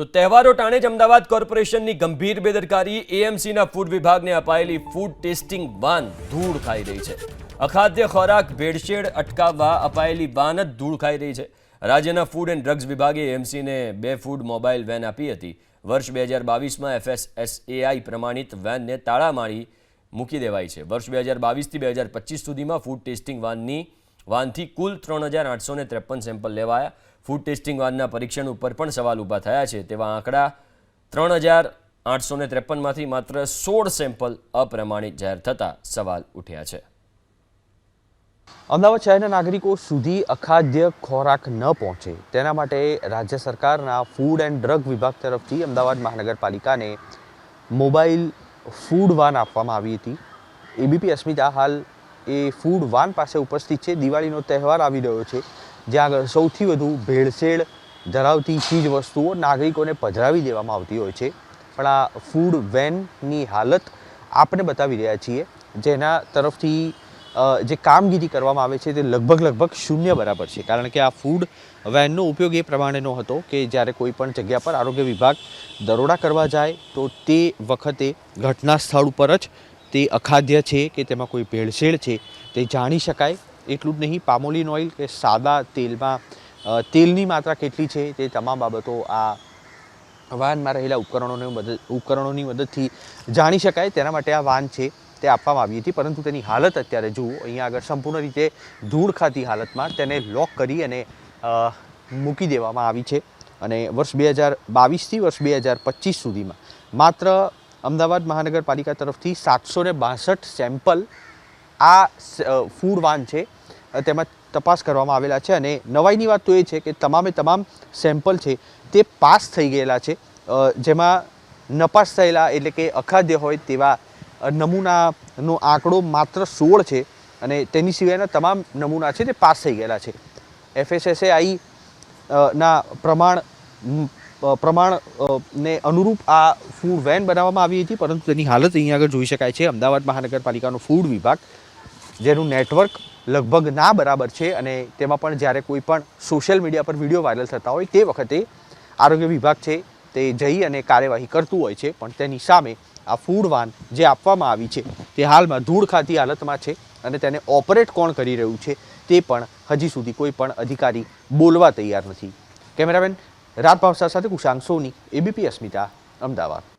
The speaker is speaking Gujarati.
તો તહેવારો ટાણે જ અમદાવાદ કોર્પોરેશનની ગંભીર બેદરકારી એએમસીના ફૂડ વિભાગને અપાયેલી ફૂડ ટેસ્ટિંગ વાન ધૂળ ખાઈ રહી છે. અખાદ્ય ખોરાક, ભેળસેળ, અટકાવવા અપાયેલી વાન જ ધૂળ ખાઈ રહી છે. રાજ્યના ફૂડ એન્ડ ડ્રગ્સ વિભાગે એએમસીને બે ફૂડ મોબાઈલ વેન આપી હતી. વર્ષ બે હજાર બાવીસમાં એફએસએસએઆઈ પ્રમાણિત વેનને તાળા મારી મૂકી દેવાઈ છે. વર્ષ બે હજાર બાવીસથી બે હજાર પચીસ સુધીમાં ફૂડ ટેસ્ટિંગ વાનની વાનથી કુલ ત્રણ હજાર આઠસો ત્રેપન સેમ્પલ લેવાયા. ફૂડ ટેસ્ટિંગ વાનના પરીક્ષણ ઉપર પણ સવાલ ઊભા થયા છે. તેવા આંકડા ત્રણ હજાર આઠસો ત્રેપનમાંથી માત્ર સોળ સેમ્પલ અપ્રમાણિત જાહેર થતા સવાલ ઉઠ્યા છે. અમદાવાદ શહેરના નાગરિકો સુધી અખાદ્ય ખોરાક ન પહોંચે. તેના માટે રાજ્ય સરકારના ફૂડ એન્ડ ડ્રગ વિભાગ તરફથી અમદાવાદ મહાનગરપાલિકાને મોબાઈલ ફૂડ વાન આપવામાં આવી હતી. એબીપી અસ્મિતા હાલ એ ફૂડ વાન પાસે ઉપસ્થિત છે. દિવાળીનો તહેવાર આવી રહ્યો છે. જ્યાં આગળ સૌથી વધુ ભેળસેળ ધરાવતી ચીજ વસ્તુઓ નાગરિકોને પધરાવી દેવામાં આવતી હોય છે. પણ આ ફૂડ વેનની હાલત આપણે બતાવી રહ્યા છીએ. જેના તરફથી જે કામગીરી કરવામાં આવે છે તે લગભગ લગભગ શૂન્ય બરાબર છે. કારણ કે આ ફૂડ વેનનો ઉપયોગ એ પ્રમાણેનો હતો કે જ્યારે કોઈ પણ જગ્યા પર આરોગ્ય વિભાગ દરોડા કરવા જાય, તો તે વખતે ઘટના સ્થળ ઉપર જ તે અખાદ્ય છે કે તેમાં કોઈ ભેળસેળ છે તે જાણી શકાય. એટલું જ નહીં, પામોલિન ઓઇલ કે સાદા તેલમાં તેલની માત્રા કેટલી છે તે તમામ બાબતો આ વાહનમાં રહેલા ઉપકરણોને મદદ, ઉપકરણોની મદદથી જાણી શકાય. તેના માટે આ વાન છે તે આપવામાં આવી હતી, પરંતુ તેની હાલત અત્યારે જુઓ. અહીંયા આગળ સંપૂર્ણ રીતે ધૂળ ખાતી હાલતમાં તેને લોક કરી અને મૂકી દેવામાં આવી છે. અને વર્ષ બે હજાર બાવીસથી વર્ષ બે હજાર પચીસ સુધીમાં માત્ર અમદાવાદ મહાનગરપાલિકા તરફથી સાતસો ને બાસઠ સેમ્પલ આ ફૂડ વાન છે. તેમાં તપાસ કરવામાં આવેલા છે અને નવાઈની વાત તો એ છે કે તમામે તમામ સેમ્પલ છે તે પાસ થઈ ગયેલા છે. જેમાં નપાસ થયેલા એટલે કે અખાદ્ય હોય તેવા નમૂનાનો આંકડો માત્ર સોળ છે અને તેની સિવાયના તમામ નમૂના છે તે પાસ થઈ ગયેલા છે. એફએસએસએઆઈ ના પ્રમાણ પ્રમાણ ને અનુરૂપ આ ફૂડ વેન બનાવવામાં આવી હતી, પરંતુ તેની હાલત અહીંયા આગળ જોઈ શકાય છે. અમદાવાદ મહાનગરપાલિકાનો ફૂડ વિભાગ, જેનું નેટવર્ક લગભગ ના બરાબર છે અને તેમાં પણ જ્યારે કોઈ પણ સોશિયલ મીડિયા પર વીડિયો વાયરલ થતા હોય તે વખતે આરોગ્ય વિભાગ છે તે જઈ અને કાર્યવાહી કરતું હોય છે, પણ તેની સામે આ ફૂડ વાન જે આપવામાં આવી છે તે હાલમાં ધૂળ ખાતી હાલતમાં છે અને તેને ઓપરેટ કોણ કરી રહ્યું છે તે પણ હજી સુધી કોઈ પણ અધિકારી બોલવા તૈયાર નથી. કેમેરામેન રાત ભાવસા સાથે કુશાંગ સોની એબીપી અસ્મિતા અમદાવાદ.